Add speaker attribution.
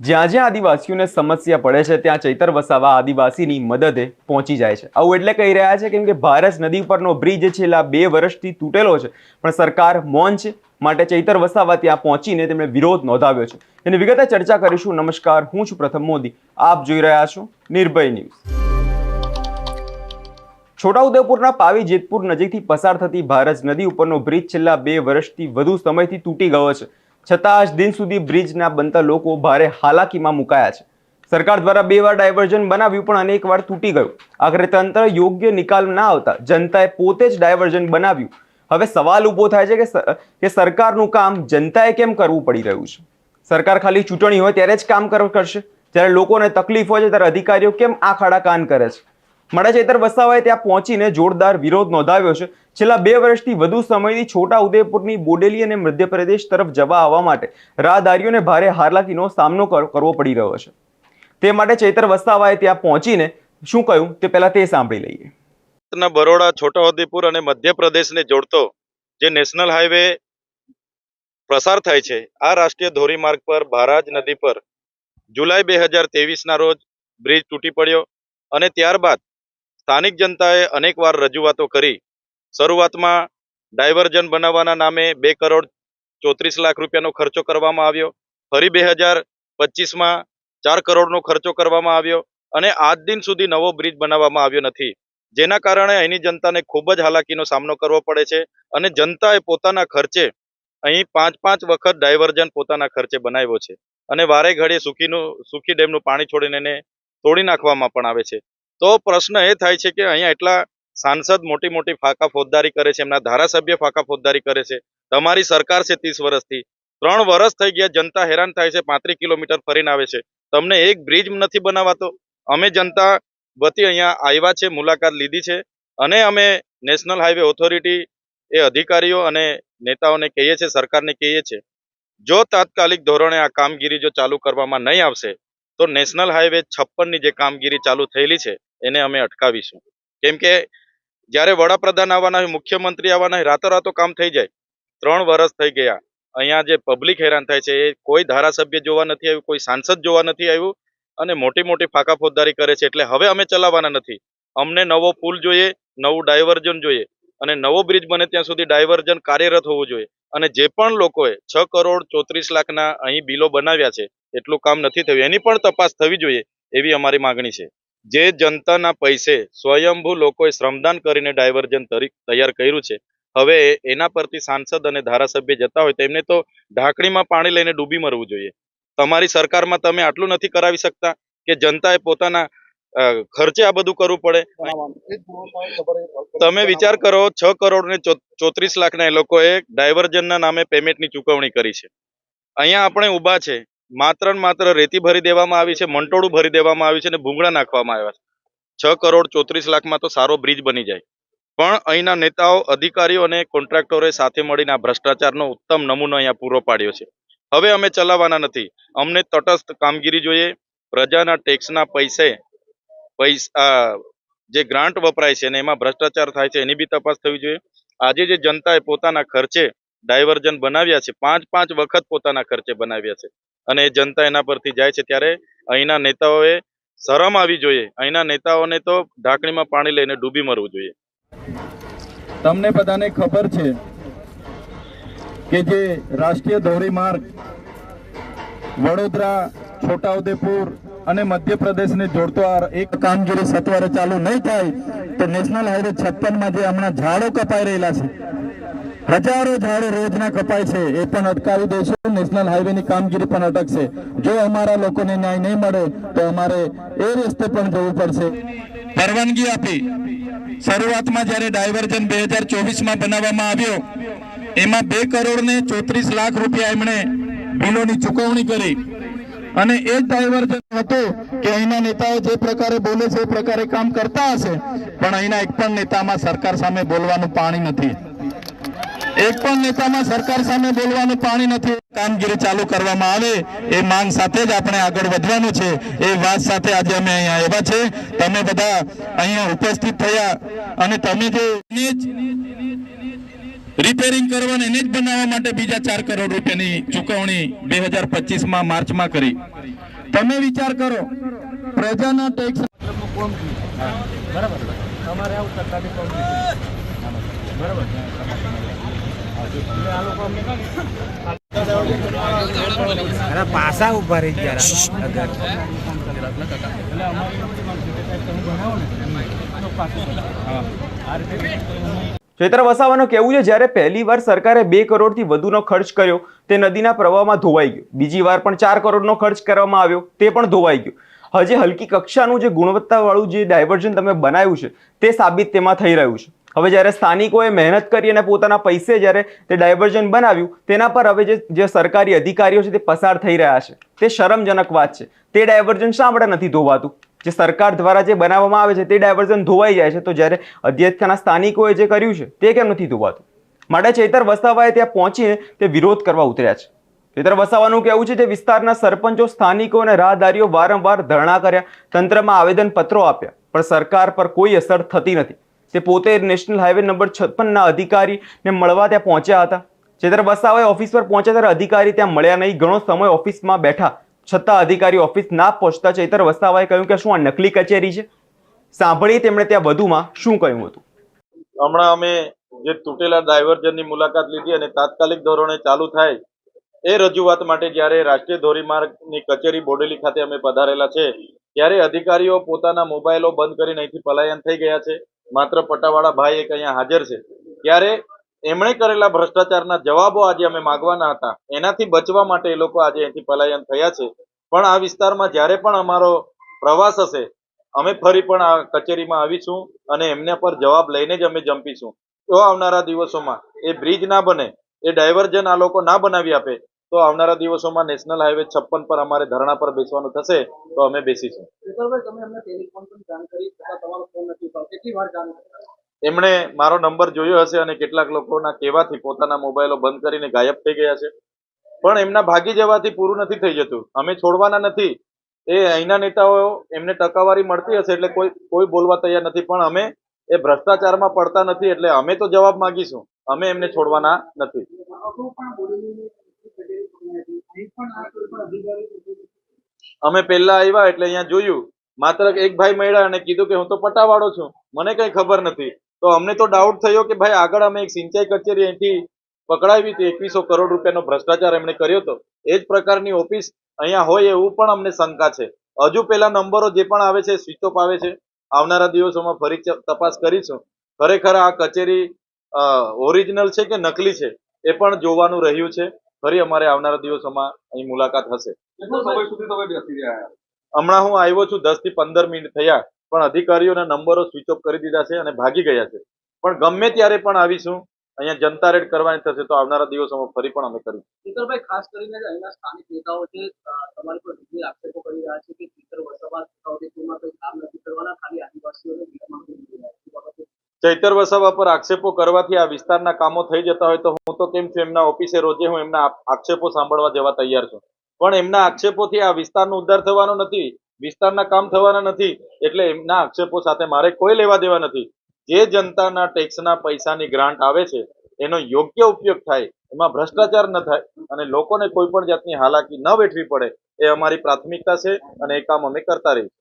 Speaker 1: જ્યાં જ્યાં આદિવાસીઓને સમસ્યા પડે છે, ત્યાં ચૈતર વસાવા આદિવાસીની મદદે પહોંચી જાય છે. આવું એટલે કહી રહ્યા છે, કેમ કે ભારત નદી પરનો બ્રિજ છેલ્લા બે વર્ષથી તૂટેલો છે. પણ સરકાર છે માટે ચૈતર વસાવા ત્યાં પહોંચીને તેમણે વિરોધ નોંધાવ્યો છે. એની વિગતે ચર્ચા કરીશું. નમસ્કાર, હું છું પ્રથમ મોદી. આપ જોઈ રહ્યા છો નિર્ભય ન્યૂઝ. છોટાઉદેપુરના પાવી જેતપુર નજીકથી પસાર થતી ભારત નદી ઉપરનો બ્રિજ છેલ્લા બે વર્ષથી વધુ સમયથી તૂટી ગયો છે. છતાં આજ દિન સુધી બ્રિજના બનતા લોકો ભારે હાલાકીમાં મુકાયા છે. સરકાર દ્વારા બે વાર ડાયવર્ઝન બનાવ્યું પણ અનેક વાર તૂટી ગયું. આખરે તંત્ર યોગ્ય નિકાલ ના આવતા જનતાએ પોતે જ ડાયવર્ઝન બનાવ્યું. હવે સવાલ ઊભો થાય છે કે કે સરકારનું કામ જનતાએ કેમ કરવું પડી રહ્યું છે? સરકાર ખાલી ચૂંટણી હોય ત્યારે જ કામ કર- કરશે? જ્યારે લોકોને તકલીફ હોય છે, ત્યારે અધિકારીઓ કેમ આ ખાડા કાન કરે છે? મારા ચૈતર વસાવાએ ત્યાં પહોંચીને જોરદાર વિરોધ નોંધાવ્યો છે. છેલ્લા બે વર્ષથી વધુ સમયથી છોટા ઉદેપુરની બોડેલી અને મધ્યપ્રદેશ તરફ જવા આવવા માટે રાહદારીઓને ભારે હાલાકીનો સામનો કરવો પડી રહ્યો છે. તે માટે ચૈતર વસાવાએ ત્યાં પહોંચીને શું કહ્યું તે પહેલા તે સાંભળી લઈએ.
Speaker 2: બરોડા બરોડા છોટાઉદેપુર અને મધ્યપ્રદેશને જોડતો જે નેશનલ હાઈવે પ્રસાર થાય છે, આ રાષ્ટ્રીય ધોરીમાર્ગ પર ભારાજ નદી પર જુલાઈ બે હજાર તેવીસના રોજ બ્રિજ તૂટી પડ્યો અને ત્યારબાદ સ્થાનિક જનતાએ અનેકવાર રજૂઆતો કરી. શરૂઆતમાં ડાયવર્ઝન બનાવવાના નામે બે કરોડ ચોત્રીસ લાખ રૂપિયાનો ખર્ચો કરવામાં આવ્યો. ફરી બે હજાર પચીસમાં ચાર કરોડનો ખર્ચો કરવામાં આવ્યો અને આજ દિન સુધી નવો બ્રિજ બનાવવામાં આવ્યો નથી. જેના કારણે અહીંની જનતાને ખૂબ જ હાલાકીનો સામનો કરવો પડે છે અને જનતાએ પોતાના ખર્ચે અહીં પાંચ પાંચ વખત ડાયવર્ઝન પોતાના ખર્ચે બનાવ્યો છે. અને વારે ઘડીએ સુખીનું, સુખી ડેમનું પાણી છોડીને એને તોડી નાખવામાં પણ આવે છે. તો પ્રશ્ન એ થાય છે કે અહીંયા એટલા સાંસદ મોટી મોટી ફાંકા ફોજદારી કરે છે, એમના ધારાસભ્ય ફાંકા ફોજદારી કરે છે. તમારી સરકાર છે ત્રીસ વર્ષથી. ત્રણ વર્ષ થઈ ગયા જનતા હેરાન થાય છે, પાંત્રીસ કિલોમીટર ફરીને આવે છે. તમને એક બ્રિજ નથી બનાવાતો. અમે જનતા વતી અહીંયા આવ્યા છે, મુલાકાત લીધી છે. અને અમે નેશનલ હાઈવે ઓથોરિટી એ અધિકારીઓ અને નેતાઓને કહીએ છીએ, સરકારને કહીએ છીએ, જો તાત્કાલિક ધોરણે આ કામગીરી જો ચાલુ કરવામાં નહીં આવશે તો નેશનલ હાઈવે છપ્પનની જે કામગીરી ચાલુ થયેલી છે, એને અમે અટકાવીશું. કેમ કે જ્યારે વડાપ્રધાન આવવાના હોય, મુખ્યમંત્રી આવવાના હોય, રાતોરાતો કામ થઈ જાય. ત્રણ વર્ષ થઈ ગયા. અહીંયા જે પબ્લિક હેરાન થાય છે, એ કોઈ ધારાસભ્ય જોવા નથી આવ્યું, કોઈ સાંસદ જોવા નથી આવ્યું, અને મોટી મોટી ફાકા ફોજદારી કરે છે. એટલે હવે અમે ચલાવવાના નથી. અમને નવો પુલ જોઈએ, નવું ડાયવર્ઝન જોઈએ, અને નવો બ્રિજ બને ત્યાં સુધી ડાયવર્ઝન કાર્યરત હોવું જોઈએ. અને જે પણ લોકોએ છ કરોડ ચોત્રીસ લાખના અહીં બિલો બનાવ્યા છે એટલું કામ નથી થયું. એની પણ તપાસ થવી જોઈએ એવી અમારી માંગણી છે. જે જનતાના પૈસે સ્વયંભૂ લોકોએ શ્રમદાન કરીને ડાયવર્જન તૈયાર કર્યું છે, હવે એના પરથી સાંસદ અને ધારાસભ્ય જતા હોય તેમને તો ઢાંકણીમાં પાણી લઈને ડૂબી મરવું જોઈએ. તમારી સરકારમાં તમે આટલું નથી કરાવી શકતા કે જનતાએ પોતાના ખર્ચે આ બધું કરવું પડે? તમે વિચાર કરો, છ કરોડ ને ચોત્રીસ લાખના એ લોકોએ ડાયવર્જનના નામે પેમેન્ટની ચૂકવણી કરી છે. અહીંયા આપણે ઊભા છે. માત્ર ને માત્ર રેતી ભરી દેવામાં આવી છે, મંટોળું ભરી દેવામાં આવ્યું છે અને ભૂંગળા નાખવામાં આવ્યા છે. છ કરોડ ચોત્રીસ લાખમાં તો સારો બ્રિજ બની જાય. પણ અહીંના નેતાઓ, અધિકારીઓ અને કોન્ટ્રાક્ટરોએ સાથે મળીને આ ભ્રષ્ટાચારનો ઉત્તમ નમૂનો અહીંયા પૂરો પાડ્યો છે. હવે અમે ચલાવવાના નથી. અમને તટસ્થ કામગીરી જોઈએ. પ્રજાના ટેક્સના પૈસે પૈસા જે ગ્રાન્ટ વપરાય છે અને એમાં ભ્રષ્ટાચાર થાય છે એની બી તપાસ થવી જોઈએ. આજે જે જનતાએ પોતાના ખર્ચે ડાયવર્ઝન બનાવ્યા છે, પાંચ પાંચ વખત પોતાના ખર્ચે બનાવ્યા છે. અને જનતા એના પરથી જાય છે ત્યારે અહીંના નેતાઓએ શરમ આવી જોઈએ. અહીંના નેતાઓને તો ઢાંકણીમાં પાણી લઈને ડૂબી મરવું જોઈએ.
Speaker 3: તમને બધાને ખબર છે કે જે રાષ્ટ્રીય ધોરીમાર્ગ વડોદરા, છોટાઉદેપુર અને મધ્યપ્રદેશને જોડતો આ એક કામગીરી સત્વરે ચાલુ નહીં થાય તો નેશનલ હાઈવે છપ્પનમાં જે હમણાં ઝાડો કપાઈ રહેલા છે હજારો ઝાડો રોજના કપાય છે, એ પણ અટકાવી દઈશું નેશનલ હાઈવેની કામગીરી પણ અટકશે. જો અમારા લોકોને ન્યાય નહીં મળે, તો અમારે એ રસ્તે પણ જવું પડશે. પરવાનગી આપી. શરૂઆતમાં જ્યારે ડાયવર્ઝન બે હજાર ચોવીસમાં બનાવવામાં આવ્યો, એમાં બે કરોડ ને ચોત્રીસ લાખ રૂપિયા એમણે બિલોની ચુકવણી કરી. અને એ જ ડાયવર્ઝન હતું કે અહીંના નેતાઓ જે પ્રકારે બોલે છે, એ પ્રકારે કામ કરતા હશે, પણ અહીંના એક પણ નેતામાં સરકાર સામે બોલવાનું પાણી નથી. એક પણ નેતામાં સરકાર સામે બોલવાનું પાણી નથી. કામગીરી ચાલુ કરવામાં આવે, એ માંગ સાથે જ આપણે આગળ વધવાનું છે. એ વાત સાથે આજે અમે અહીંયા આવ્યા છે. તમે બધા અહીંયા ઉપસ્થિત થયા અને તમે જે રિપેરિંગ કરવાને, એને જ બનાવવા માટે બીજા ચાર કરોડ રૂપિયાની ચૂકવણી બે હજાર પચીસમાં માર્ચમાં કરી. તમે વિચાર કરો, પ્રજાના ટેક્સ
Speaker 4: અરે પાસા ઊભા રહી ગયા અગર.
Speaker 1: ચૈત્ર વસાવાનું કહેવું છે? જ્યારે પહેલી વાર સરકારે બે કરોડથી વધુનો ખર્ચ કર્યો તે નદીના પ્રવાહમાં ધોવાઈ ગયો. બીજી વાર પણ ચાર કરોડનો ખર્ચ કરવામાં આવ્યો તે પણ ધોવાઈ ગયો. હજી હલકી કક્ષાનું જે ગુણવત્તાવાળું જે ડાયવર્ઝન તમે બનાવ્યું છે તે સાબિત તેમાં થઈ રહ્યું છે. હવે જ્યારે સ્થાનિકોએ મહેનત કરી અને પોતાના પૈસે જ્યારે તે ડાયવર્ઝન બનાવ્યું, તેના પર હવે જે જે સરકારી અધિકારીઓ છે તે પસાર થઈ રહ્યા છે. તે શરમજનક વાત છે. તે ડાયવર્ઝન શા માટે નથી ધોવાતું? જે સરકાર દ્વારા જે બનાવવામાં આવે છે તે ડાયવર્ઝન ધોવાઈ જાય છે, તો જ્યારે અધ્યક્ષના સ્થાનિકોએ જે કર્યું છે, તે કેમ નથી ધોવાતું? માટે ચૈતર વસાવાએ ત્યાં પહોંચીને તે વિરોધ કરવા ઉતર્યા છે. ચેતર વસાવાનું કહેવું છે જે વિસ્તારના સરપંચો, સ્થાનિકો અને રાહદારીઓ વારંવાર ધરણા કર્યા, તંત્રમાં આવેદનપત્રો આપ્યા, પણ સરકાર પર કોઈ અસર થતી નથી. તે પોતે નેશનલ હાઈવે નંબર છપ્પનના અધિકારીને મળવા ત્યાં પહોંચ્યા હતા. ચેતર વસાવાએ ઓફિસ પર પહોંચ્યા ત્યારે અધિકારી ત્યાં મળ્યા નહીં. ઘણો સમય ઓફિસમાં બેઠા. છતાં અધિકારી ઓફિસ ના પહોંચતા ચૈતર વસાવાએ કહ્યું કે શું આ નકલી કચેરી છે? સાંભળી તેમણે ત્યાં વધુમાં શું કહ્યું હતું.
Speaker 2: હમણાં અમે જે તૂટેલા ડાયવર્ઝનની મુલાકાત લીધી અને તાત્કાલિક ધોરણે ચાલુ થાય એ રજૂઆત માટે જ્યારે રાષ્ટ્રીય ધોરીમાર્ગની કચેરી બોડેલી ખાતે અમે પધારેલા છે, ત્યારે અધિકારીઓ પોતાના મોબાઈલો બંધ કરીને અહીંથી પલાયન થઈ ગયા છે. માત્ર પટાવાળા ભાઈ એક અહીંયા હાજર છે. ત્યારે એમણે કરેલા ભ્રષ્ટાચારના જવાબો આજે અમે માગવાના હતા. એનાથી બચવા માટે એ લોકો આજે અહીંથી પલાયન થયા છે. પણ આ વિસ્તારમાં જ્યારે પણ અમારો પ્રવાસ હશે, અમે ફરી પણ આ કચેરીમાં આવીશું અને એમના પર જવાબ લઈને જ અમે જંપીશું. તો આવનારા દિવસોમાં એ બ્રિજ ના બને, એ ડાયવર્જન આ લોકો ના બનાવી આપે તો આવનારા દિવસોમાં નેશનલ હાઈવે છપ્પન પર અમારે ધરણા પર બેસવાનું થશે તો અમે બેસીશું? એમણે મારો નંબર જોયો હશે અને કેટલાક લોકોના કહેવાથી પોતાના મોબાઈલો બંધ કરીને ગાયબ થઈ ગયા છે. પણ એમના ભાગી જવાથી પૂરું નથી થઈ જતું. અમે છોડવાના નથી. એ અહીંના નેતાઓ એમને ટકાવારી મળતી હશે એટલે કોઈ કોઈ બોલવા તૈયાર નથી. પણ અમે એ ભ્રષ્ટાચારમાં પડતા નથી એટલે અમે તો જવાબ માંગીશું. અમે એમને છોડવાના નથી. અમે પહેલા આવ્યા એટલે અહીંયા જોયું. માત્ર એક ભાઈ મળ્યા અને કીધું કે હું તો પટાવાળો છું. મને કઈ ખબર નથી. તો અમને તો ડાઉટ થયો કે ભાઈ આગળ અમે એક સિંચાઈ કચેરી અહીંથી પકડાવી હતી, એકવીસો કરોડ રૂપિયાનો ભ્રષ્ટાચાર એમણે કર્યો હતો. એ જ પ્રકારની ઓફિસ અહીંયા હોય એવું પણ અમને શંકા છે. હજુ પેલા નંબરો જે પણ આવે છે સ્વિચ ઓફ આવે છે, આવનારા દિવસોમાં ફરી તપાસ કરીશું. ખરેખર આ કચેરી ઓરિજિનલ છે કે નકલી છે, એ પણ જોવાનું રહ્યું છે. ફરી અમારે આવનારા દિવસોમાં અહીં મુલાકાત હશે. હમણાં હું આવ્યો છું દસથી પંદર મિનિટ થયા પણ અધિકારીઓના નંબરો સ્વિચ ઓફ કરી દીધા છે અને ભાગી ગયા છે. પણ ગમે ત્યારે પણ આવીશું અહીંયા જનતા રેડ કરવાની થશે તો આવનારા દિવસોમાં ફરી પણ અમે કરીશું.
Speaker 5: ખાસ કરીને અહીંના સ્થાનિક નેતાઓ છે તમારી પર આક્ષેપો કરી રહ્યા છે કે શીતલ વસાવા છોટાઉદેપુરમાં કોઈ કામ નથી કરવાના ખાલી આદિવાસીઓને ભીડમાં કરી રહ્યા છે. એ બાબતે
Speaker 2: ચૈતર વસાવા પર આક્ષેપો કરવાથી આ વિસ્તારના કામો થઈ જતા હોય તો હું તો કેમ છું એમના ઓફિસે રોજે હું એમના આક્ષેપો સાંભળવા જવા તૈયાર છું. પણ એમના આક્ષેપોથી આ વિસ્તારનો ઉદ્ધાર થવાનો નથી, વિસ્તારના કામ થવાના નથી, એટલે એમના આક્ષેપો સાથે મારે કોઈ લેવા દેવા નથી. જે જનતાના ટેક્સના પૈસાની ગ્રાન્ટ આવે છે, એનો યોગ્ય ઉપયોગ થાય, એમાં ભ્રષ્ટાચાર ન થાય, અને લોકોને કોઈ પણ જાતની હાલાકી ન વેઠવી પડે, એ અમારી પ્રાથમિકતા છે અને એ કામ અમે કરતા રહીશું.